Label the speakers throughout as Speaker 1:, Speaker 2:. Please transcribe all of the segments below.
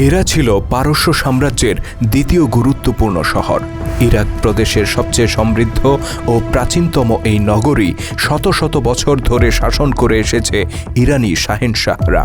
Speaker 1: হেরা ছিল পারস্য সাম্রাজ্যের দ্বিতীয় গুরুত্বপূর্ণ শহর। ইরাক প্রদেশের সবচেয়ে সমৃদ্ধ ও প্রাচীনতম এই নগরী শত শত বছর ধরে শাসন করে এসেছে ইরানি শাহেনশাহরা।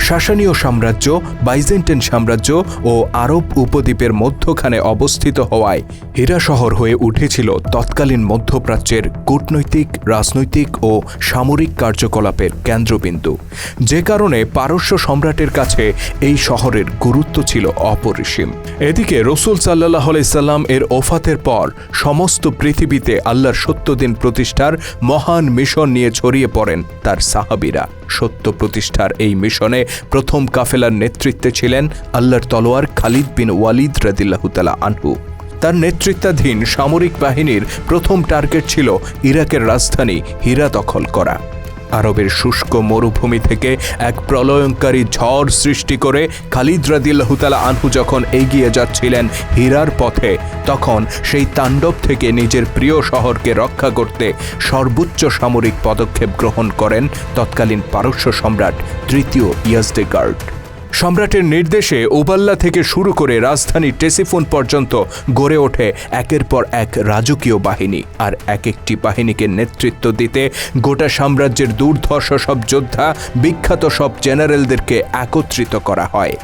Speaker 1: শাসনীয় সাম্রাজ্য, বাইজেন্টাইন সাম্রাজ্য ও আরব উপদ্বীপের মধ্যখানে অবস্থিত হওয়ায় হীরা শহর হয়ে উঠেছিল তৎকালীন মধ্যপ্রাচ্যের কূটনৈতিক, রাজনৈতিক ও সামরিক কার্যকলাপের কেন্দ্রবিন্দু। যে কারণে পারস্য সম্রাটের কাছে এই শহরের গুরুত্ব ছিল অপরিসীম। এদিকে রসুল সাল্লাহ সাল্লাম এর ওফাতের পর সমস্ত পৃথিবীতে আল্লাহর সত্যদিন প্রতিষ্ঠার মহান মিশন নিয়ে ছড়িয়ে পড়েন তার সাহাবিরা। সত্য প্রতিষ্ঠার এই মিশনে প্রথম কাফেলার নেতৃত্বে ছিলেন আল্লাহর তলোয়ার খালিদ বিন ওয়ালিদ রাদিল্লাহুতালা আনহু। তার নেতৃত্বাধীন সামরিক বাহিনীর প্রথম টার্গেট ছিল ইরাকের রাজধানী হীরা দখল করা। আরবের শুষ্ক মরুভূমি থেকে এক প্রলয়ঙ্কারী ঝড় সৃষ্টি করে খালিদ রাদিল্লাহতালা আনহু যখন এগিয়ে যাচ্ছিলেন হীরার পথে, তখন সেই তাণ্ডব থেকে নিজের প্রিয় শহরকে রক্ষা করতে সর্বোচ্চ সামরিক পদক্ষেপ গ্রহণ করেন তৎকালীন পারস্য সম্রাট তৃতীয় ইয়াজদেগার্ড সম্রাটের নির্দেশে ওবাল্লা থেকে শুরু করে রাজধানী টেসিফোন পর্যন্ত গড়ে ওঠে একের পর এক রাজকীয় বাহিনী। আর এক একটি বাহিনীকে নেতৃত্ব দিতে গোটা সাম্রাজ্যের দুর্ধর্ষ সব যোদ্ধা, বিখ্যাত সব জেনারেলদেরকে একত্রিত করা হয়।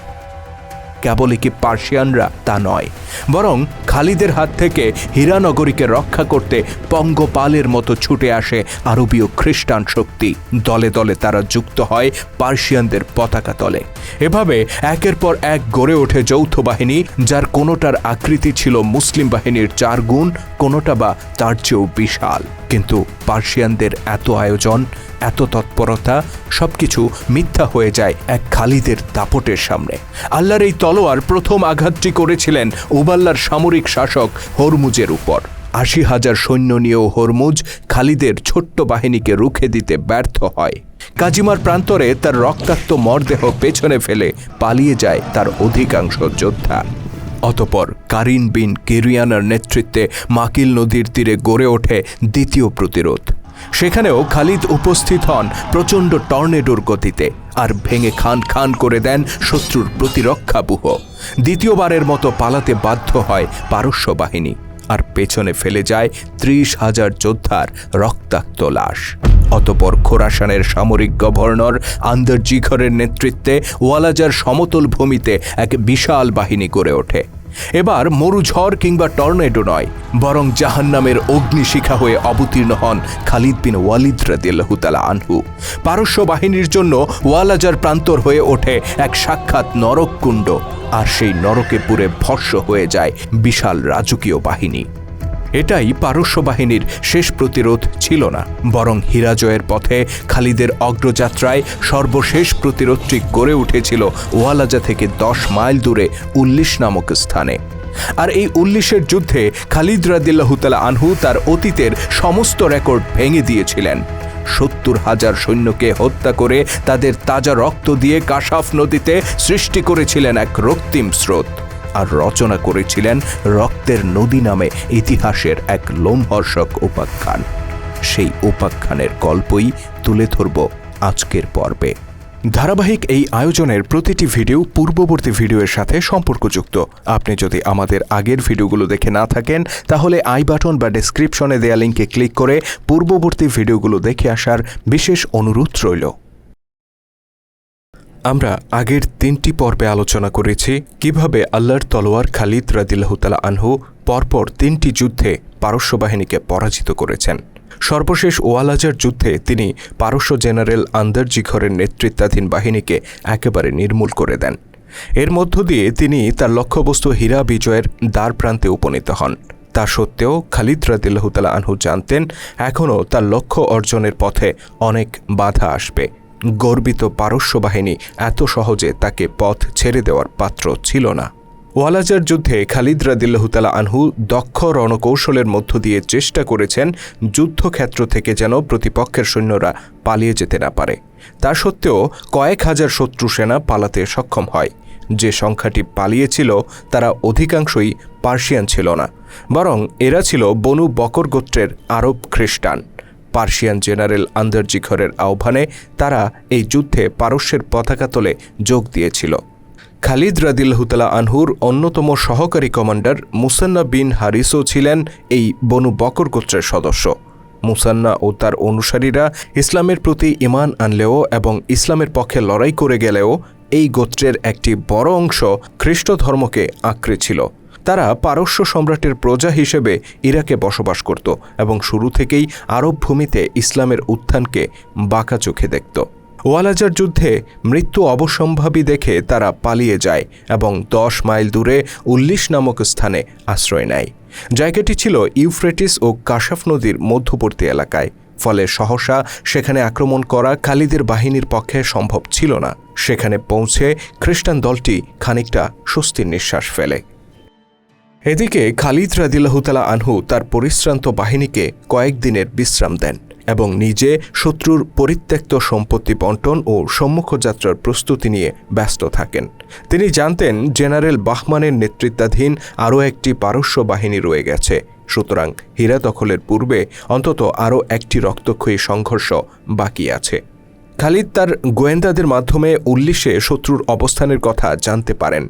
Speaker 1: কেবলই কি পার্সিয়ানরা তা নয়। বরং খালিদের হাত থেকে হীরানগরীকে রক্ষা করতে পঙ্গপালের মতো ছুটে আসে আরবীয় খ্রিস্টান শক্তি। দলে দলে তারা যুক্ত হয় পার্সিয়ানদের পতাকা তলে। এভাবে একের পর এক গড়ে ওঠে যৌথ বাহিনী, যার কোনোটার আকৃতি ছিল মুসলিম বাহিনীর চার গুণ, কোনোটা বা তার চেয়েও বিশাল। কিন্তু পার্সিয়ানদের এত আয়োজন, এত তৎপরতা, সবকিছু মিথ্যা হয়ে যায় এক খালিদের দাপটের সামনে। আল্লাহর এই তলোয়ার প্রথম আঘাতটি করেছিলেন উবাল্লার সামরিক শাসক হরমুজের উপর। আশি হাজার সৈন্য নিয়েও হরমুজ খালিদের ছোট্ট বাহিনীকে রুখে দিতে ব্যর্থ হয়। কাজিমার প্রান্তরে তার রক্তাক্ত মরদেহ পেছনে ফেলে পালিয়ে যায় তার অধিকাংশ যোদ্ধা। অতপর কারিন বিন কেরিয়ানার নেতৃত্বে মাকিল নদীর তীরে গড়ে ওঠে দ্বিতীয় প্রতিরোধ। সেখানেও খালিদ উপস্থিত হন প্রচণ্ড টর্নেডোর গতিতে আর ভেঙে খান খান করে দেন শত্রুর প্রতিরক্ষাবুহ দ্বিতীয়বারের মতো পালাতে বাধ্য হয় পারস্য বাহিনী আর পেছনে ফেলে যায় ত্রিশ হাজার যোদ্ধার রক্তাক্ত লাশ। অতপর খোরাসানের সামরিক গভর্নর আন্দর জিঘরের নেতৃত্বে ওয়ালাজার সমতল ভূমিতে এক বিশাল বাহিনী গড়ে ওঠে। এবার মরুঝড় কিংবা টর্নেডো নয়, বরং জাহান্নামের অগ্নিশিখা হয়ে অবতীর্ণ হন খালিদ বিন ওয়ালিদ রাদিল্লাহুতালা আনহু। পারস্য বাহিনীর জন্য ওয়ালাজার প্রান্তর হয়ে ওঠে এক সাক্ষাৎ নরককুণ্ড, আর সেই নরকে পুরে ভস্য হয়ে যায় বিশাল রাজকীয় বাহিনী। এটাই পারস্য বাহিনীর শেষ প্রতিরোধ ছিল না। বরং হীরাজয়ের পথে খালিদের অগ্রযাত্রায় সর্বশেষ প্রতিরোধটি গড়ে উঠেছিল ওয়ালাজা থেকে দশ মাইল দূরে উল্লিশ নামক স্থানে। আর এই উল্লিশের যুদ্ধে খালিদ রাদিল্লাহুতালা আনহু তার অতীতের সমস্ত রেকর্ড ভেঙে দিয়েছিলেন। সত্তর হাজার সৈন্যকে হত্যা করে তাদের তাজা রক্ত দিয়ে কাশাফ নদীতে সৃষ্টি করেছিলেন এক রক্তিম স্রোত। আর রচনা করেছিলেন রক্তের নদী নামে ইতিহাসের এক লোমহর্ষক উপাখ্যান। সেই উপাখ্যানের গল্পই তুলে ধরব আজকের পর্বে। ধারাবাহিক এই আয়োজনের প্রতিটি ভিডিও পূর্ববর্তী ভিডিওর সাথে সম্পর্কযুক্ত। আপনি যদি আমাদের আগের ভিডিওগুলো দেখে না থাকেন, তাহলে আই বাটন বা ডেসক্রিপশনে দেয়া লিঙ্কে ক্লিক করে পূর্ববর্তী ভিডিওগুলো দেখে আসার বিশেষ অনুরোধ রইল। আমরা আগের তিনটি পর্বে আলোচনা করেছি, কীভাবে আল্লাহর তলোয়ার খালিদ রাদিল্লাহতালা আনহু পরপর তিনটি যুদ্ধে পারস্য বাহিনীকে পরাজিত করেছেন। সর্বশেষ ওয়ালাজার যুদ্ধে তিনি পারস্য জেনারেল আন্দার জিঘরের নেতৃত্বাধীন বাহিনীকে একেবারে নির্মূল করে দেন। এর মধ্য দিয়ে তিনি তার লক্ষ্যবস্তু হীরা বিজয়ের দ্বার প্রান্তে উপনীত হন। তা সত্ত্বেও খালিদ রাদিল্লাহতালা আনহু জানতেন, এখনও তার লক্ষ্য অর্জনের পথে অনেক বাধা আসবে। গর্বিত পারস্য বাহিনী এত সহজে তাকে পথ ছেড়ে দেওয়ার পাত্র ছিল না। ওয়ালাজার যুদ্ধে খালিদ রাদিল্লাহতালা আনহু দক্ষ রণকৌশলের মধ্য দিয়ে চেষ্টা করেছেন যুদ্ধক্ষেত্র থেকে যেন প্রতিপক্ষের সৈন্যরা পালিয়ে যেতে না পারে। তা সত্ত্বেও কয়েক হাজার শত্রু সেনা পালাতে সক্ষম হয়। যে সংখ্যাটি পালিয়েছিল তারা অধিকাংশই পার্সিয়ান ছিল না, বরং এরা ছিল বনু বকর গোত্রের আরব খ্রিস্টান। পার্সিয়ান জেনারেল আন্দারজিখরের আহ্বানে তারা এই যুদ্ধে পারস্যের পতাকা তোলে যোগ দিয়েছিল। খালিদ রাদিল্লাহতালা আনহুর অন্যতম সহকারী কমান্ডার মুসান্না বিন হারিসও ছিলেন এই বনু বকর গোত্রের সদস্য। মুসান্না ও তার অনুসারীরা ইসলামের প্রতি ইমান আনলেও এবং ইসলামের পক্ষে লড়াই করে গেলেও এই গোত্রের একটি বড় অংশ খ্রিস্ট ধর্মকে আঁকড়ে ছিল। তারা পারস্য সম্রাটের প্রজা হিসেবে ইরাকে বসবাস করত এবং শুরু থেকেই আরব ভূমিতে ইসলামের উত্থানকে বাঁকা চোখে দেখত। ওয়ালাজার যুদ্ধে মৃত্যু অবসম্ভাবী দেখে তারা পালিয়ে যায় এবং দশ মাইল দূরে উল্লিশ নামক স্থানে আশ্রয় নেয়। জায়গাটি ছিল ইউফ্রেটিস ও কাশাফ নদীর মধ্যবর্তী এলাকায়, ফলে সহসা সেখানে আক্রমণ করা খালিদের বাহিনীর পক্ষে সম্ভব ছিল না। সেখানে পৌঁছে খ্রিস্টান দলটি খানিকটা স্বস্তির নিঃশ্বাস ফেলে। এদিকে খালিদ রাদিল্লাহতালা আনহু তার পরিশ্রান্ত বাহিনীকে কয়েকদিনের বিশ্রাম দেন এবং নিজে শত্রুর পরিত্যক্ত সম্পত্তি বন্টন ও সম্মুখযাত্রার প্রস্তুতি নিয়ে ব্যস্ত থাকেন। তিনি জানতেন জেনারেল বাহমানের নেতৃত্বাধীন আরও একটি পারস্য বাহিনী রয়ে গেছে। সুতরাং হীরা দখলের পূর্বে অন্তত আরও একটি রক্তক্ষয়ী সংঘর্ষ বাকি আছে। খালিদ তার গোয়েন্দাদের মাধ্যমে উল্লিশে শত্রুর অবস্থানের কথা জানতে পারেন।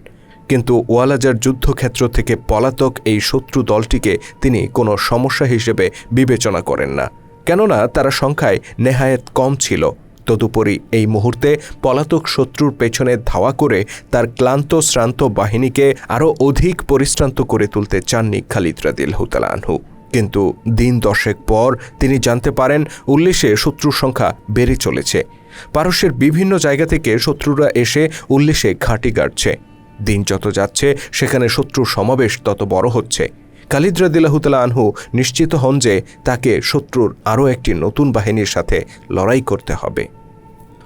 Speaker 1: কিন্তু ওয়ালাজার যুদ্ধক্ষেত্র থেকে পলাতক এই শত্রু দলটিকে তিনি কোনো সমস্যা হিসেবে বিবেচনা করেন না। কেননা তারা সংখ্যায় নেহায়েত কম ছিল। তদুপরি এই মুহূর্তে পলাতক শত্রুর পেছনে ধাওয়া করে তার ক্লান্ত, শ্রান্ত বাহিনীকে আরও অধিক পরিশ্রান্ত করে তুলতে চাননি খালিদ রাদিল হুতালা আনহু। কিন্তু দিন দশেক পর তিনি জানতে পারেন উল্লেশে শত্রুর সংখ্যা বেড়ে চলেছে। পারস্যের বিভিন্ন জায়গা থেকে শত্রুরা এসে উল্লেশে ঘাঁটি গাড়ছে। দিন যত যাচ্ছে, সেখানে শত্রুর সমাবেশ তত বড় হচ্ছে। খালিদ রাদিল্লাহতালা আনহু নিশ্চিত হন যে তাকে শত্রুর আরও একটি নতুন বাহিনীর সাথে লড়াই করতে হবে।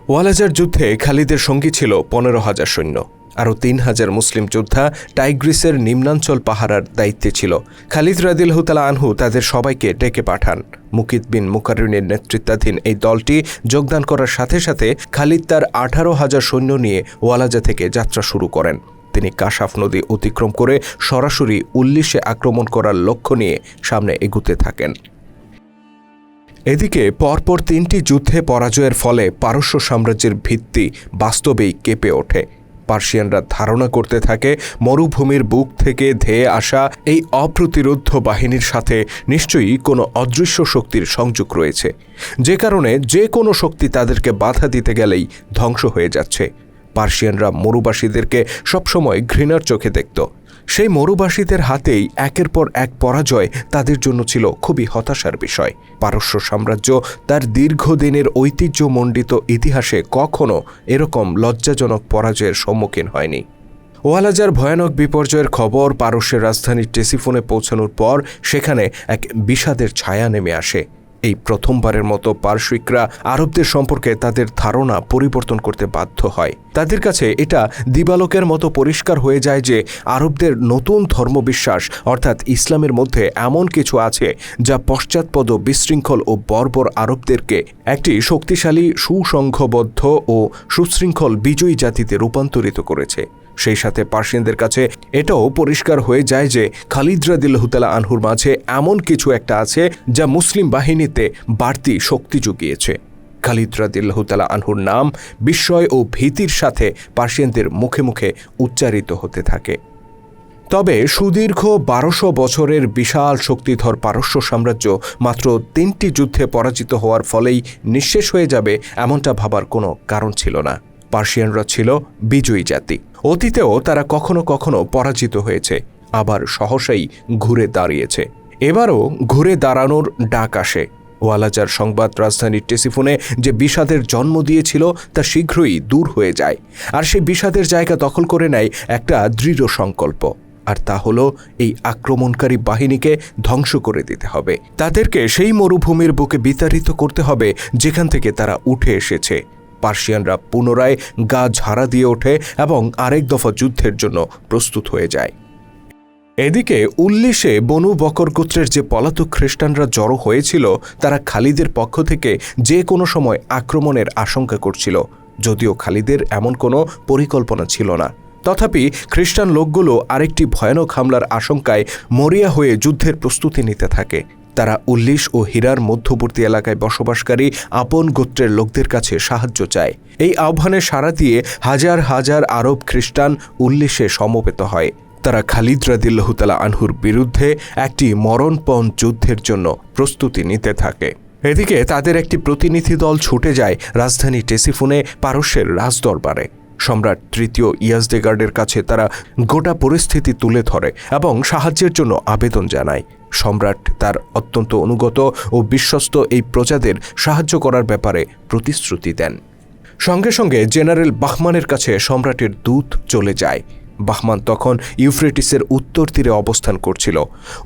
Speaker 1: ওয়ালাজার যুদ্ধে খালিদের সঙ্গী ছিল পনেরো হাজার সৈন্য। আরও তিন হাজার মুসলিম যোদ্ধা টাইগ্রিসের নিম্নাঞ্চল পাহারার দায়িত্বে ছিল। খালিদ রাদিল্লাহতালা আনহু তাদের সবাইকে ডেকে পাঠান। মুকিত বিন মুকারিনের নেতৃত্বাধীন এই দলটি যোগদান করার সাথে সাথে খালিদ তার আঠারো হাজার সৈন্য নিয়ে ওয়ালাজা থেকে যাত্রা শুরু করেন। তিনি কাশাফ নদী অতিক্রম করে সরাসরি উল্লিশে আক্রমণ করার লক্ষ্য নিয়ে সামনে এগুতে থাকেন। এদিকে পরপর তিনটি যুদ্ধে পরাজয়ের ফলে পারস্য সাম্রাজ্যের ভিত্তি বাস্তবেই কেঁপে ওঠে। পার্সিয়ানরা ধারণা করতে থাকে, মরুভূমির বুক থেকে ধেয়ে আসা এই অপ্রতিরোধ বাহিনীর সাথে নিশ্চয়ই কোনো অদৃশ্য শক্তির সংযোগ রয়েছে। যে কারণে যে কোনো শক্তি তাদেরকে বাধা দিতে গেলেই ধ্বংস হয়ে যাচ্ছে। পার্সিয়ানরা মরুবাসীদেরকে সবসময় ঘৃণার চোখে দেখত। সেই মরুবাসীদের হাতেই একের পর এক পরাজয় তাদের জন্য ছিল খুবই হতাশার বিষয়। পারস্য সাম্রাজ্য তার দীর্ঘদিনের ঐতিহ্যমণ্ডিত ইতিহাসে কখনো এরকম লজ্জাজনক পরাজয়ের সম্মুখীন হয়নি। ওয়ালাজার ভয়ানক বিপর্যয়ের খবর পারস্যের রাজধানী টেসিফোনে পৌঁছানোর পর সেখানে এক বিষাদের ছায়া নেমে আসে। এই প্রথমবারের মতো পার্শ্বিকরা আরবদের সম্পর্কে তাদের ধারণা পরিবর্তন করতে বাধ্য হয়। তাদের কাছে এটা দিবালকের মতো পরিষ্কার হয়ে যায় যে আরবদের নতুন ধর্মবিশ্বাস, অর্থাৎ ইসলামের মধ্যে এমন কিছু আছে যা পশ্চাৎপদ, বিশৃঙ্খল ও বর্বর আরবদেরকে একটি শক্তিশালী, সুসংঘবদ্ধ ও সুশৃঙ্খল বিজয়ী জাতিতে রূপান্তরিত করেছে। সেই সাথে পার্সিয়ানদের কাছে এটাও পরিষ্কার হয়ে যায় যে খালিদ রাদিল্লাহতালা আনহুর মাঝে এমন কিছু একটা আছে যা মুসলিম বাহিনীতে বাড়তি শক্তি জুগিয়েছে। খালিদ রাদিল্লাহতালা আনহুর নাম বিস্ময় ও ভীতির সাথে পার্সিয়ানদের মুখে মুখে উচ্চারিত হতে থাকে। তবে সুদীর্ঘ বারোশো বছরের বিশাল শক্তিধর পারস্য সাম্রাজ্য মাত্র তিনটি যুদ্ধে পরাজিত হওয়ার ফলেই নিঃশেষ হয়ে যাবে এমনটা ভাবার কোনো কারণ ছিল না। পার্সিয়ানরা ছিল বিজয়ী জাতি। অতীতেও তারা কখনো কখনো পরাজিত হয়েছে, আবার সহসাই ঘুরে দাঁড়িয়েছে। এবারও ঘুরে দাঁড়ানোর ডাক আসে। ওয়ালাজার সংবাদ রাজধানীর টেসিফোনে যে বিষাদের জন্ম দিয়েছিল তা শীঘ্রই দূর হয়ে যায়, আর সেই বিষাদের জায়গা দখল করে নেয় একটা দৃঢ় সংকল্প, আর তা হলো এই আক্রমণকারী বাহিনীকে ধ্বংস করে দিতে হবে। তাদেরকে সেই মরুভূমির বুকে বিতাড়িত করতে হবে যেখান থেকে তারা উঠে এসেছে। পার্সিয়ানরা পুনরায় গা ঝাড়া দিয়ে ওঠে এবং আরেক দফা যুদ্ধের জন্য প্রস্তুত হয়ে যায়। এদিকে উল্লিশে বনু বকর গোত্রের যে পলাতক খ্রিস্টানরা জড়ো হয়েছিল, তারা খালিদের পক্ষ থেকে যে কোনো সময় আক্রমণের আশঙ্কা করছিল, যদিও খালিদের এমন কোনো পরিকল্পনা ছিল না। তথাপি খ্রিস্টান লোকগুলো আরেকটি ভয়ানক হামলার আশঙ্কায় মরিয়া হয়ে যুদ্ধের প্রস্তুতি নিতে থাকে। তারা উল্লিশ ও হীরার মধ্যবর্তী এলাকায় বসবাসকারী আপন গোত্রের লোকদের কাছে সাহায্য চায়। এই আহ্বানে সাড়া দিয়ে হাজার হাজার আরব খ্রিস্টান উল্লিশে সমবেত হয়। তারা খালিদ রাদিল্লাহতালা আনহুর বিরুদ্ধে একটি মরণপণ যুদ্ধের জন্য প্রস্তুতি নিতে থাকে। এদিকে তাদের একটি প্রতিনিধি দল ছুটে যায় রাজধানী টেসিফোনে পারস্যের রাজদরবারে। সম্রাট তৃতীয় ইয়াজদেগার্ডের কাছে তারা গোটা পরিস্থিতি তুলে ধরে এবং সাহায্যের জন্য আবেদন জানায়। সম্রাট তার অত্যন্ত অনুগত ও বিশ্বস্ত এই প্রজাদের সাহায্য করার ব্যাপারে প্রতিশ্রুতি দেন। সঙ্গে সঙ্গে জেনারেল বাহমানের কাছে সম্রাটের দূত চলে যায়। বাহমান তখন ইউফ্রেটিসের উত্তর তীরে অবস্থান করছিল।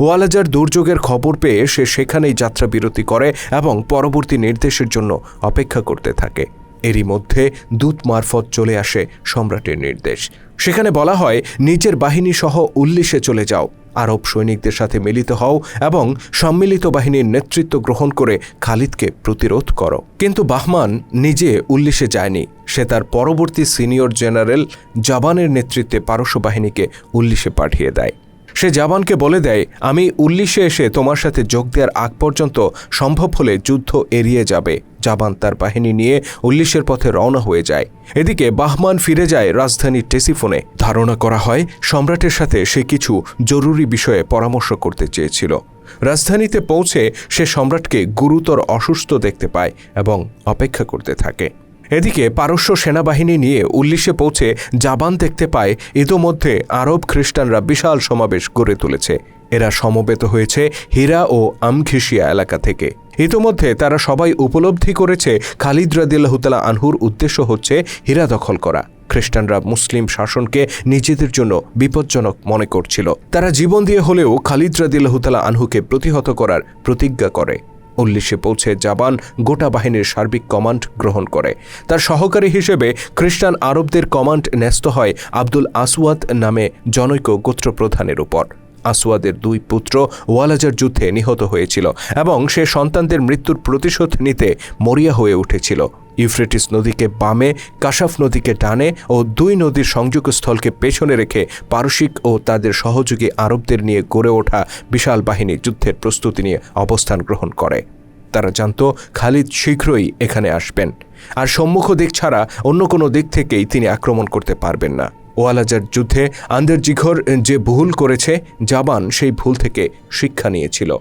Speaker 1: ওয়ালাজার দুর্যোগের খবর পেয়ে সে সেখানেই যাত্রা বিরতি করে এবং পরবর্তী নির্দেশের জন্য অপেক্ষা করতে থাকে। এরই মধ্যে দূত মারফত চলে আসে সম্রাটের নির্দেশ। সেখানে বলা হয়, নিজের বাহিনী সহ উল্লিশে চলে যাও। আরব সৈনিকদের সাথে মিলিত হও এবং সম্মিলিত বাহিনীর নেতৃত্ব গ্রহণ করে খালিদকে প্রতিরোধ করো। কিন্তু বাহমান নিজে উল্লিশে যায়নি। সে তার পরবর্তী সিনিয়র জেনারেল জাবানের নেতৃত্বে পারস্য বাহিনীকে উল্লিশে পাঠিয়ে দেয়। সে জাবানকে বলে দেয়, আমি উল্লিশে এসে তোমার সাথে যোগ দেওয়ার আগ পর্যন্ত সম্ভব হলে যুদ্ধ এড়িয়ে যাবে। জাবান তার বাহিনী নিয়ে উল্লিশের পথে রওনা হয়ে যায়। এদিকে বাহমান ফিরে যায় রাজধানী টেসিফোনে। ধারণা করা হয়, সম্রাটের সাথে সে কিছু জরুরি বিষয়ে পরামর্শ করতে চেয়েছিল। রাজধানীতে পৌঁছে সে সম্রাটকে গুরুতর অসুস্থ দেখতে পায় এবং অপেক্ষা করতে থাকে। এদিকে পারস্য সেনাবাহিনী নিয়ে উল্লিশে পৌঁছে জাবান দেখতে পায় ইতোমধ্যে আরব খ্রিস্টানরা বিশাল সমাবেশ গড়ে তুলেছে। এরা সমবেত হয়েছে হীরা ও আমঘিসিয়া এলাকা থেকে। ইতোমধ্যে তারা সবাই উপলব্ধি করেছে খালিদ রাদিল্লাহতালা আনহুর উদ্দেশ্য হচ্ছে হীরা দখল করা। খ্রিস্টানরা মুসলিম শাসনকে নিজেদের জন্য বিপজ্জনক মনে করছিল। তারা জীবন দিয়ে হলেও খালিদ রাদিল্লাহতালা আনহুকে প্রতিহত করার প্রতিজ্ঞা করে। উল্লিশে পৌঁছে জাপান গোটা বাহিনীর সার্বিক কমান্ড গ্রহণ করে। তার সহকারী হিসেবে খ্রিস্টান আরবদের কমান্ড ন্যস্ত হয় আব্দুল আসওয়াদ নামে জনৈক গোত্রপ্রধানের উপর। আসওয়াদের দুই পুত্র ওয়ালাজার যুদ্ধে নিহত হয়েছিল এবং সে সন্তানদের মৃত্যুর প্রতিশোধ নিতে মরিয়া হয়ে উঠেছিল। ইউফ্রেটিস নদীকে বামে, কাশাফ নদীকে ডানে ও দুই নদীর সংযোগস্থলকে পেছনে রেখে পারসিক ও তাদের সহযোগী আরবদের নিয়ে গড়ে ওঠা বিশাল বাহিনী যুদ্ধের প্রস্তুতি নিয়ে অবস্থান গ্রহণ করে। তারা জানত খালিদ শীঘ্রই এখানে আসবেন। আর সম্মুখ দিক ছাড়া অন্য কোনো দিক থেকেই তিনি আক্রমণ করতে পারবেন না। ওয়ালাজার যুদ্ধে আন্দের জিঘর যে ভুল করেছে, জাবান সেই ভুল থেকে শিক্ষা নিয়েছিল।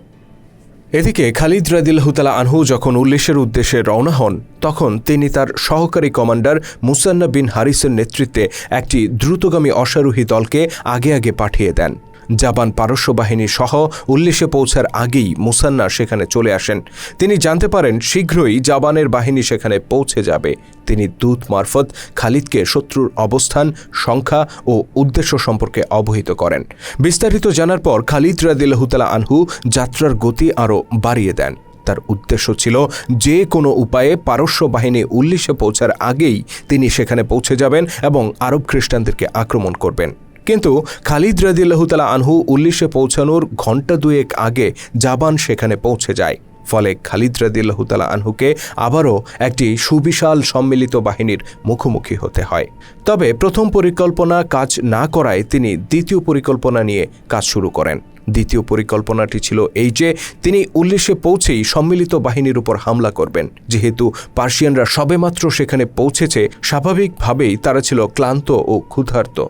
Speaker 1: এদিকে খালিদ রাদিল হুতালা আনহু যখন উল্লেশের উদ্দেশ্যে রওনা হন, তখন তিনি তার সহকারী কমান্ডার মুসান্না বিন হারিসের নেতৃত্বে একটি দ্রুতগামী অশ্বারোহী দলকে আগে আগে পাঠিয়ে দেন। জাপান পারস্য বাহিনী সহ উল্লিশে পৌঁছার আগেই মুসান্না সেখানে চলে আসেন। তিনি জানতে পারেন শীঘ্রই জাপানের বাহিনী সেখানে পৌঁছে যাবে। তিনি দূত মারফত খালিদকে শত্রুর অবস্থান, সংখ্যা ও উদ্দেশ্য সম্পর্কে অবহিত করেন। বিস্তারিত জানার পর খালিদ রাদিল্লাহতালা আনহু যাত্রার গতি আরও বাড়িয়ে দেন। তার উদ্দেশ্য ছিল যে কোনো উপায়ে পারস্য বাহিনী উল্লিশে পৌঁছার আগেই তিনি সেখানে পৌঁছে যাবেন এবং আরব খ্রিস্টানদেরকে আক্রমণ করবেন। কিন্তু খালিদ রাদিল্লাহতালা আনহু উল্লিশে পৌঁছানোর ঘণ্টা দুয়েক আগে জাবান সেখানে পৌঁছে যায়। ফলে খালিদ রাদিল্লাহতালা আনহুকে আবারও একটি সুবিশাল সম্মিলিত বাহিনীর মুখোমুখি হতে হয়। তবে প্রথম পরিকল্পনা কাজ না করায় তিনি দ্বিতীয় পরিকল্পনা নিয়ে কাজ শুরু করেন। দ্বিতীয় পরিকল্পনাটি ছিল এই যে, তিনি উল্লিশে পৌঁছেই সম্মিলিত বাহিনীর উপর হামলা করবেন। যেহেতু পার্সিয়ানরা সবেমাত্র সেখানে পৌঁছেছে, স্বাভাবিকভাবেই তারা ছিল ক্লান্ত ও ক্ষুধার্ত।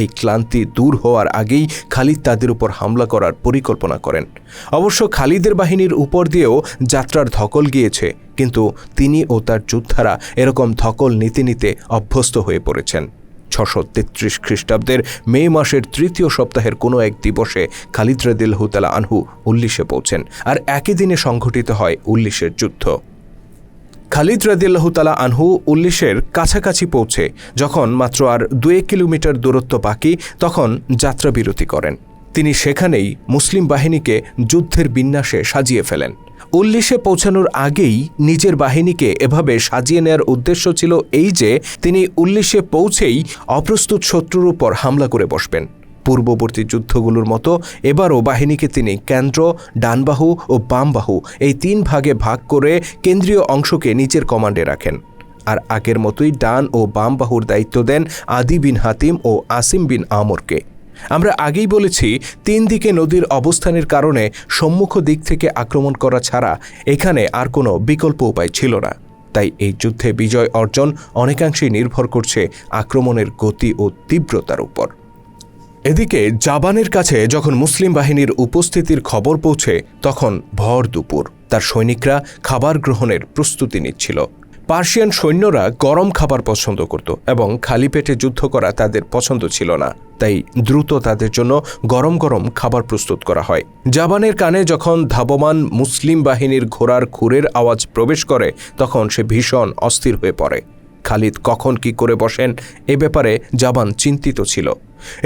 Speaker 1: এই ক্লান্তি দূর হওয়ার আগেই খালিদ তাদের উপর হামলা করার পরিকল্পনা করেন। অবশ্য খালিদের বাহিনীর উপর দিয়েও যাত্রার ধকল গিয়েছে, কিন্তু তিনি ও তার যোদ্ধারা এরকম ধকল নিতে নিতে অভ্যস্ত হয়ে পড়েছেন। ছশো তেত্রিশ খ্রিস্টাব্দের মে মাসের তৃতীয় সপ্তাহের কোনো এক দিবসে খালিদ রদিল হুতালা আনহু উল্লিশে পৌঁছেন, আর একই দিনে সংঘটিত হয় উল্লিশের যুদ্ধ। খালিদ রাদিল্লাহ তালা আনহু উল্লিশের কাছাকাছি পৌঁছে, যখন মাত্র আর দুয়েক কিলোমিটার দূরত্ব বাকি, তখন যাত্রা বিরতি করেন। তিনি সেখানেই মুসলিম বাহিনীকে যুদ্ধের বিন্যাসে সাজিয়ে ফেলেন। উল্লিশে পৌঁছানোর আগেই নিজের বাহিনীকে এভাবে সাজিয়ে নেয়ার উদ্দেশ্য ছিল এই যে, তিনি উল্লিশে পৌঁছেই অপ্রস্তুত শত্রুর উপর হামলা করে বসবেন। পূর্ববর্তী যুদ্ধগুলোর মতো এবারও বাহিনীকে তিনি কেন্দ্র, ডানবাহু ও বামবাহু এই তিন ভাগে ভাগ করে কেন্দ্রীয় অংশকে নিচের কমান্ডে রাখেন। আর আগের মতোই ডান ও বাম বাহুর দায়িত্ব দেন আদি বিন হাতিম ও আসিম বিন আমরকে। আমরা আগেই বলেছি, তিন দিকে নদীর অবস্থানের কারণে সম্মুখ দিক থেকে আক্রমণ করা ছাড়া এখানে আর কোনো বিকল্প উপায় ছিল না। তাই এই যুদ্ধে বিজয় অর্জন অনেকাংশেই নির্ভর করছে আক্রমণের গতি ও তীব্রতার উপর। এদিকে জাবানের কাছে যখন মুসলিম বাহিনীর উপস্থিতির খবর পৌঁছে, তখন ভর দুপুর। তার সৈনিকরা খাবার গ্রহণের প্রস্তুতি নিচ্ছিল। পার্সিয়ান সৈন্যরা গরম খাবার পছন্দ করত এবং খালি পেটে যুদ্ধ করা তাদের পছন্দ ছিল না। তাই দ্রুত তাদের জন্য গরম গরম খাবার প্রস্তুত করা হয়। জাবানের কানে যখন ধাবমান মুসলিম বাহিনীর ঘোড়ার খুরের আওয়াজ প্রবেশ করে, তখন সে ভীষণ অস্থির হয়ে পড়ে। খালিদ কখন কি করে বসেন, এ ব্যাপারে জাবান চিন্তিত ছিল।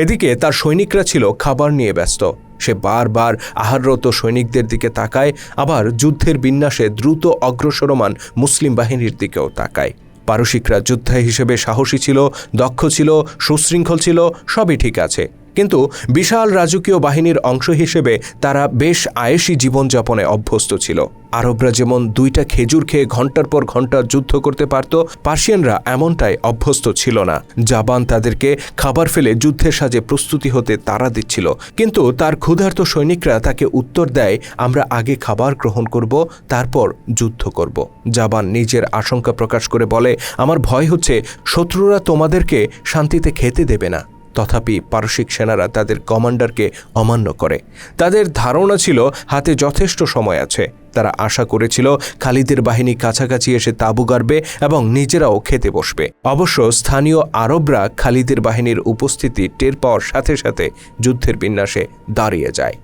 Speaker 1: এদিকে তার সৈনিকরা ছিল খাবার নিয়ে ব্যস্ত। সে বারবার আহাররত সৈনিকদের দিকে তাকায়, আবার যুদ্ধের বিন্যাসে দ্রুত অগ্রসরমান মুসলিম বাহিনীর দিকেও তাকায়। পারসিকরা যোদ্ধা হিসেবে সাহসী ছিল, দক্ষ ছিল, সুশৃঙ্খল ছিল, সবই ঠিক আছে। কিন্তু বিশাল রাজকীয় বাহিনীর অংশ হিসেবে তারা বেশ আয়েসি জীবনযাপনে অভ্যস্ত ছিল। আরবরা যেমন দুইটা খেজুর খেয়ে ঘণ্টার পর ঘণ্টা যুদ্ধ করতে পারত, পার্সিয়ানরা এমনটাই অভ্যস্ত ছিল না। জাবান তাদেরকে খাবার ফেলে যুদ্ধের সাজে প্রস্তুতি হতে তারা দিচ্ছিল। কিন্তু তার ক্ষুধার্ত সৈনিকরা তাকে উত্তর দেয়, আমরা আগে খাবার গ্রহণ করব, তারপর যুদ্ধ করব। জাবান নিজের আশঙ্কা প্রকাশ করে বলে, আমার ভয় হচ্ছে, শত্রুরা তোমাদেরকে শান্তিতে খেতে দেবে না। তথাপি পারসিক সেনারা তাদের কমান্ডারকে অমান্য করে। তাদের ধারণা ছিল হাতে যথেষ্ট সময় আছে। তারা আশা করেছিল খালিদের বাহিনী কাছাকাছি এসে তাঁবু গাড়বে এবং নিজেরাও খেতে বসবে। অবশ্য স্থানীয় আরবরা খালিদের বাহিনীর উপস্থিতি টের পাওয়ার সাথে সাথে যুদ্ধের বিন্যাসে দাঁড়িয়ে যায়।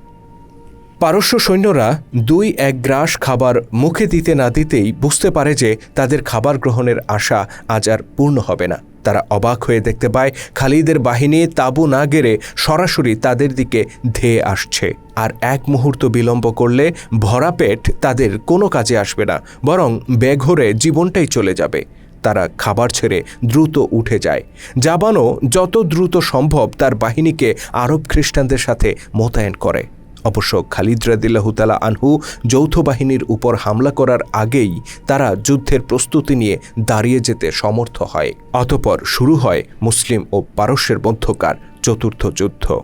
Speaker 1: পারস্য সৈন্যরা দুই এক গ্রাস খাবার মুখে দিতে না দিতেই বুঝতে পারে যে তাদের খাবার গ্রহণের আশা আজ আর পূর্ণ হবে না। তারা অবাক হয়ে দেখতে পায়, খালিদের বাহিনী তাঁবু না গেড়ে সরাসরি তাদের দিকে ধেয়ে আসছে। আর এক মুহূর্ত বিলম্ব করলে ভরা পেট তাদের কোনো কাজে আসবে না, বরং বেঘরে জীবনটাই চলে যাবে। তারা খাবার ছেড়ে দ্রুত উঠে যায়। জাবানও যত দ্রুত সম্ভব তার বাহিনীকে আরব খ্রিস্টানদের সাথে মোতায়েন করে। অবশ্য খালিদ রাদিল্লাহুতালা আনহু যৌথ বাহিনীর উপর হামলা করার আগেই তারা যুদ্ধের প্রস্তুতি নিয়ে দাঁড়িয়ে যেতে সমর্থ হয়। অতপর শুরু হয় মুসলিম ও পারস্যের মধ্যকার চতুর্থ যুদ্ধ।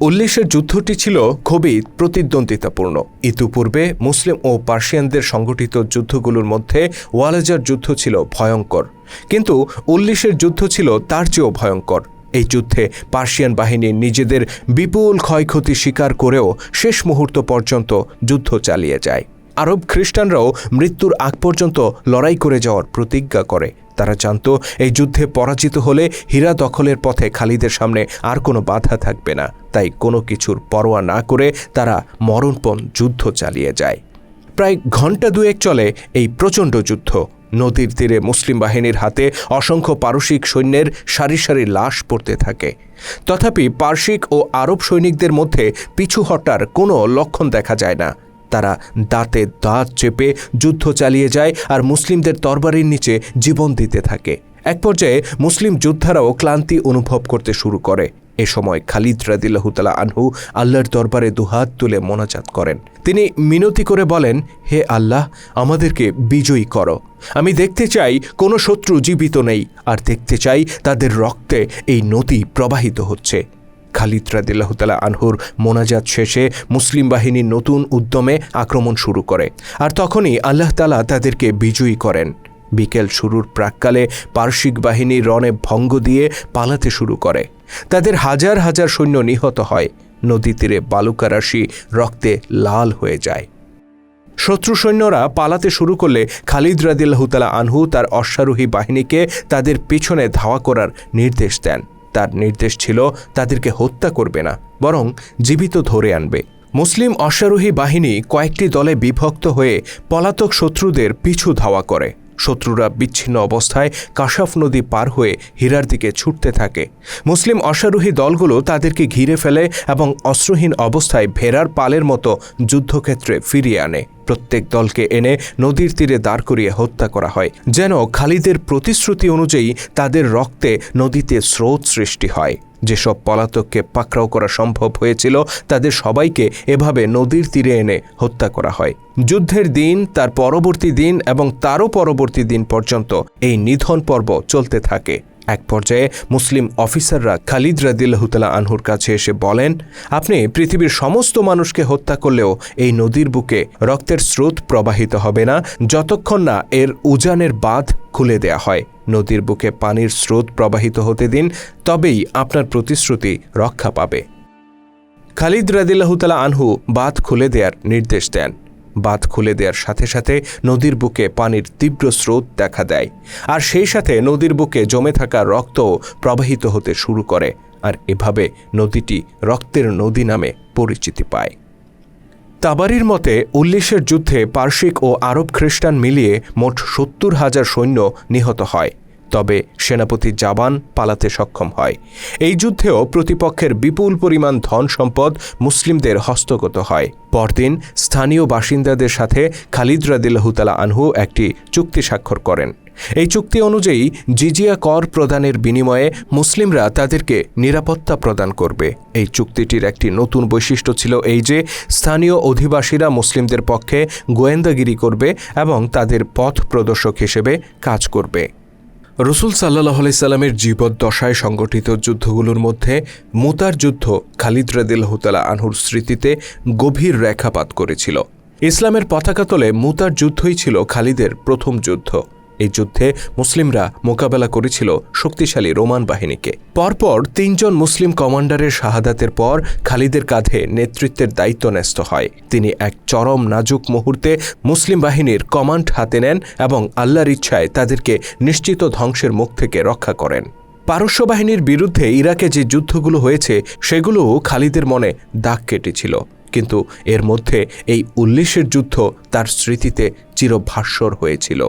Speaker 1: উল্লিশের যুদ্ধটি ছিল খুবই প্রতিদ্বন্দ্বিতাপূর্ণ। ইতিপূর্বে মুসলিম ও পার্সিয়ানদের সংগঠিত যুদ্ধগুলোর মধ্যে ওয়ালেজার যুদ্ধ ছিল ভয়ঙ্কর। কিন্তু উল্লিশের যুদ্ধ ছিল তার চেয়েও ভয়ঙ্কর। এই যুদ্ধে পার্সিয়ান বাহিনী নিজেদের বিপুল ক্ষয়ক্ষতি স্বীকার করেও শেষ মুহূর্ত পর্যন্ত যুদ্ধ চালিয়ে যায়। আরব খ্রিস্টানরাও মৃত্যুর আগ পর্যন্ত লড়াই করে যাওয়ার প্রতিজ্ঞা করে। তারা জানত, এই যুদ্ধে পরাজিত হলে হীরা দখলের পথে খালিদের সামনে আর কোনো বাধা থাকবে না। তাই কোনো কিছুর পরোয়া না করে তারা মরণপণ যুদ্ধ চালিয়ে যায়। প্রায় ঘণ্টা দুয়েক চলে এই প্রচণ্ড যুদ্ধ। নদীর তীরে মুসলিম বাহিনীর হাতে অসংখ্য পারসিক সৈন্যের সারি সারি লাশ পড়তে থাকে। তথাপি পার্শ্বিক ও আরব সৈনিকদের মধ্যে পিছু হটার কোনো লক্ষণ দেখা যায় না। তারা দাঁতে দাঁত চেপে যুদ্ধ চালিয়ে যায় আর মুসলিমদের তরবারির নিচে জীবন দিতে থাকে। এক পর্যায়ে মুসলিম যোদ্ধারাও ক্লান্তি অনুভব করতে শুরু করে। এ সময় খালিদ রাদিল্লাহুতালা আনহু আল্লাহর দরবারে দুহাত তুলে মোনাজাত করেন। তিনি মিনতি করে বলেন, হে আল্লাহ, আমাদেরকে বিজয়ী করো। আমি দেখতে চাই কোনো শত্রু জীবিত নেই, আর দেখতে চাই তাদের রক্তে এই নদী প্রবাহিত হচ্ছে। খালিদ রাদিল্লাহতালা আনহুর মোনাজাত শেষে মুসলিম বাহিনী নতুন উদ্যমে আক্রমণ শুরু করে, আর তখনই আল্লাহ তালা তাদেরকে বিজয়ী করেন। বিকেল শুরুর প্রাককালে পার্শ্বিক বাহিনী রণে ভঙ্গ দিয়ে পালাতে শুরু করে। তাদের হাজার হাজার সৈন্য নিহত হয়। নদী তীরে বালুকারাশি রক্তে লাল হয়ে যায়। শত্রু সৈন্যরা পালাতে শুরু করলে খালিদ রাদিল্লাহতালা আনহু তার অশ্বারোহী বাহিনীকে তাদের পিছনে ধাওয়া করার নির্দেশ দেন। তার নির্দেশ ছিল, তাদেরকে হত্যা করবে না, বরং জীবিত ধরে আনবে। মুসলিম অশ্বারোহী বাহিনী কয়েকটি দলে বিভক্ত হয়ে পলাতক শত্রুদের পিছু ধাওয়া করে। শত্রুরা বিচ্ছিন্ন অবস্থায় কাশাফ নদী পার হয়ে হীরার দিকে ছুটতে থাকে। মুসলিম অশ্বারোহী দলগুলো তাদেরকে ঘিরে ফেলে এবং অস্ত্রহীন অবস্থায় ভেড়ার পালের মতো যুদ্ধক্ষেত্রে ফিরিয়ে আনে। প্রত্যেক দলকে এনে নদীর তীরে দাঁড় করিয়ে হত্যা করা হয়, যেন খালিদের প্রতিশ্রুতি অনুযায়ী তাদের রক্তে নদীতে স্রোত সৃষ্টি হয়। যেসব পলাতককে পাকড়াও করা সম্ভব হয়েছিল, তাদের সবাইকে এভাবে নদীর তীরে এনে হত্যা করা হয়। যুদ্ধের দিন, তার পরবর্তী দিন এবং তারও পরবর্তী দিন পর্যন্ত এই নিধন পর্ব চলতে থাকে। এক পর্যায়ে মুসলিম অফিসাররা খালিদ রাদিল্লাহতালা আনহুর কাছে এসে বলেন, আপনি পৃথিবীর সমস্ত মানুষকে হত্যা করলেও এই নদীর বুকে রক্তের স্রোত প্রবাহিত হবে না, যতক্ষণ না এর উজানের বাঁধ খুলে দেয়া হয়। নদীর বুকে পানির স্রোত প্রবাহিত হতে দিন, তবেই আপনার প্রতিশ্রুতি রক্ষা পাবে। খালিদ রাদিল্লাহতালা আনহু বাঁধ খুলে দেওয়ার নির্দেশ দেন। বাঁধ খুলে দেওয়ার সাথে সাথে নদীর বুকে পানির তীব্র স্রোত দেখা দেয়। আর সেই সাথে নদীর বুকে জমে থাকা রক্ত প্রবাহিত হতে শুরু করে। আর এভাবে নদীটি রক্তের নদী নামে পরিচিতি পায়। তাবারির মতে, উল্লিশের যুদ্ধে পার্শ্বিক ও আরব খ্রিস্টান মিলিয়ে মোট সত্তর হাজার সৈন্য নিহত হয়। তবে সেনাপতি জাবান পালাতে সক্ষম হয়। এই যুদ্ধেও প্রতিপক্ষের বিপুল পরিমাণ ধন সম্পদ মুসলিমদের হস্তগত হয়। পরদিন স্থানীয় বাসিন্দাদের সাথে খালিদ রাদিল্লাহুতালা আনহু একটি চুক্তি স্বাক্ষর করেন। এই চুক্তি অনুযায়ী জিজিয়া কর প্রদানের বিনিময়ে মুসলিমরা তাদেরকে নিরাপত্তা প্রদান করবে। এই চুক্তিটির একটি নতুন বৈশিষ্ট্য ছিল এই যে, স্থানীয় অধিবাসীরা মুসলিমদের পক্ষে গোয়েন্দাগিরি করবে এবং তাদের পথ প্রদর্শক হিসেবে কাজ করবে। রসুল সাল্লাহ সাল্লামের জীবদ্দশায় সংগঠিত যুদ্ধগুলোর মধ্যে মুতার যুদ্ধ খালিদ রাদিল্লাহতালা আনহুর স্মৃতিতে গভীর রেখাপাত করেছিল। ইসলামের পতাকা তোলে মুতার যুদ্ধই ছিল খালিদের প্রথম যুদ্ধ। এই যুদ্ধে মুসলিমরা মোকাবেলা করেছিল শক্তিশালী রোমান বাহিনীকে। পরপর তিনজন মুসলিম কমান্ডারের শাহাদাতের পর খালিদের কাঁধে নেতৃত্বের দায়িত্ব ন্যস্ত হয়। তিনি এক চরম নাজুক মুহূর্তে মুসলিম বাহিনীর কমান্ড হাতে নেন এবং আল্লাহর ইচ্ছায় তাদেরকে নিশ্চিত ধ্বংসের মুখ থেকে রক্ষা করেন। পারস্য বাহিনীর বিরুদ্ধে ইরাকে যে যুদ্ধগুলো হয়েছে, সেগুলোও খালিদের মনে দাগ কেটেছিল। কিন্তু এর মধ্যে এই উল্লিশের যুদ্ধ তার স্মৃতিতে চিরভাস্বর হয়েছিল।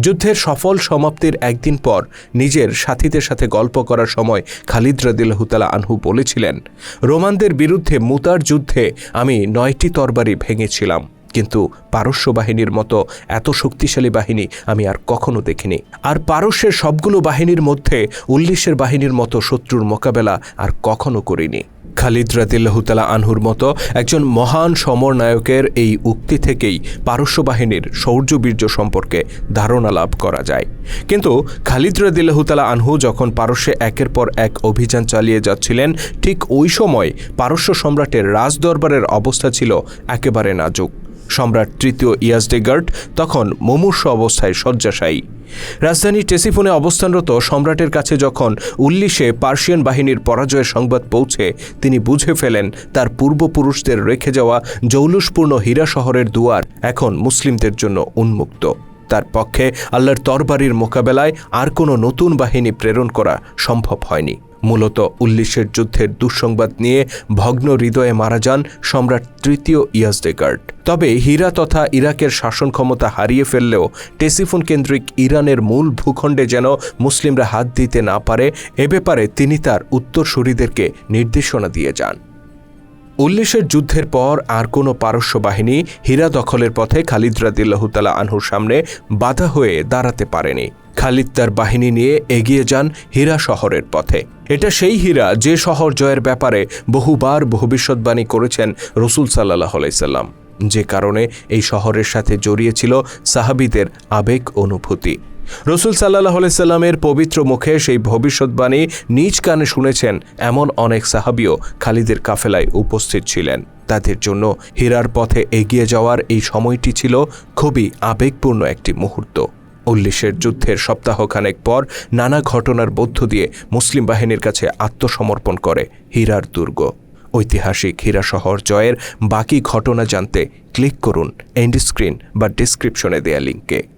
Speaker 1: যুদ্ধের সফল সমাপ্তির একদিন পর নিজের সাথীদের সাথে গল্প করার সময় খালিদ রাদিল্লাহুতালা আনহু বলেছিলেন, রোমানদের বিরুদ্ধে মুতার যুদ্ধে আমি নয়টি তরবারি ভেঙেছিলাম, কিন্তু পারস্য বাহিনীর মতো এত শক্তিশালী বাহিনী আমি আর কখনো দেখিনি। আর পারস্যের সবগুলো বাহিনীর মধ্যে উল্লিশের বাহিনীর মতো শত্রুর মোকাবেলা আর কখনো করিনি। খালিদ রাদিল্লাহতালা আনহুর মতো একজন মহান সমর নায়কের এই উক্তি থেকেই পারস্য বাহিনীর শৌর্যবীর্য সম্পর্কে ধারণা লাভ করা যায়। কিন্তু খালিদ রাদিল্লাহুতালা আনহু যখন পারস্যে একের পর এক অভিযান চালিয়ে যাচ্ছিলেন, ঠিক ওই সময় পারস্য সম্রাটের রাজদরবারের অবস্থা ছিল একেবারে নাজুক। সম্রাট তৃতীয় ইয়াজডেগার্ড তখন মুমূর্ষ অবস্থায় শয্যাশায়ী। রাজধানী টেসিফোনে অবস্থানরত সম্রাটের কাছে যখন উল্লিশে পার্সিয়ান বাহিনীর পরাজয়ের সংবাদ পৌঁছে, তিনি বুঝে ফেলেন তার পূর্বপুরুষদের রেখে যাওয়া জৌলুসপূর্ণ হীরা শহরের দুয়ার এখন মুসলিমদের জন্য উন্মুক্ত। তার পক্ষে আল্লাহর তরবারির মোকাবেলায় আর কোনো নতুন বাহিনী প্রেরণ করা সম্ভব হয়নি। মূলত উল্লিশের যুদ্ধের দুঃসংবাদ নিয়ে ভগ্ন হৃদয়ে মারা যান সম্রাট তৃতীয় ইয়াজদেগার্ড তবে হীরা তথা ইরাকের শাসন ক্ষমতা হারিয়ে ফেললেও টেসিফোন কেন্দ্রিক ইরানের মূল ভূখণ্ডে যেন মুসলিমরা হাত দিতে না পারে, এ ব্যাপারে তিনি তার উত্তরসূরিদেরকে নির্দেশনা দিয়ে যান। উল্লিশের যুদ্ধের পর আর কোনো পারস্য বাহিনী হীরা দখলের পথে খালিদ রাদিল্লাহুতালা আনহুর সামনে বাধা হয়ে দাঁড়াতে পারেনি। খালিদ তার বাহিনী নিয়ে এগিয়ে যান হীরা শহরের পথে। এটা সেই হীরা যে শহর জয়ের ব্যাপারে বহুবার ভবিষ্যৎবাণী করেছেন রসুল সাল্লাহ আলাইসাল্লাম যে কারণে এই শহরের সাথে জড়িয়েছিল সাহাবিদের আবেগ অনুভূতি। রসুল সাল্লাহ সাল্লামের পবিত্র মুখে সেই ভবিষ্যৎবাণী নিজ কানে শুনেছেন এমন অনেক সাহাবিও খালিদের কাফেলায় উপস্থিত ছিলেন। তাদের জন্য হীরার পথে এগিয়ে যাওয়ার এই সময়টি ছিল খুবই আবেগপূর্ণ একটি মুহূর্ত। উল্লিশের যুদ্ধের সপ্তাহখানেক পর নানা ঘটনার মধ্য দিয়ে মুসলিম বাহিনীর কাছে আত্মসমর্পণ করে হীরার দুর্গ। ঐতিহাসিক হীরা শহর জয়ের বাকি ঘটনা জানতে ক্লিক করুন এন্ড স্ক্রিন বা ডিসক্রিপশনে দেয়া লিঙ্কে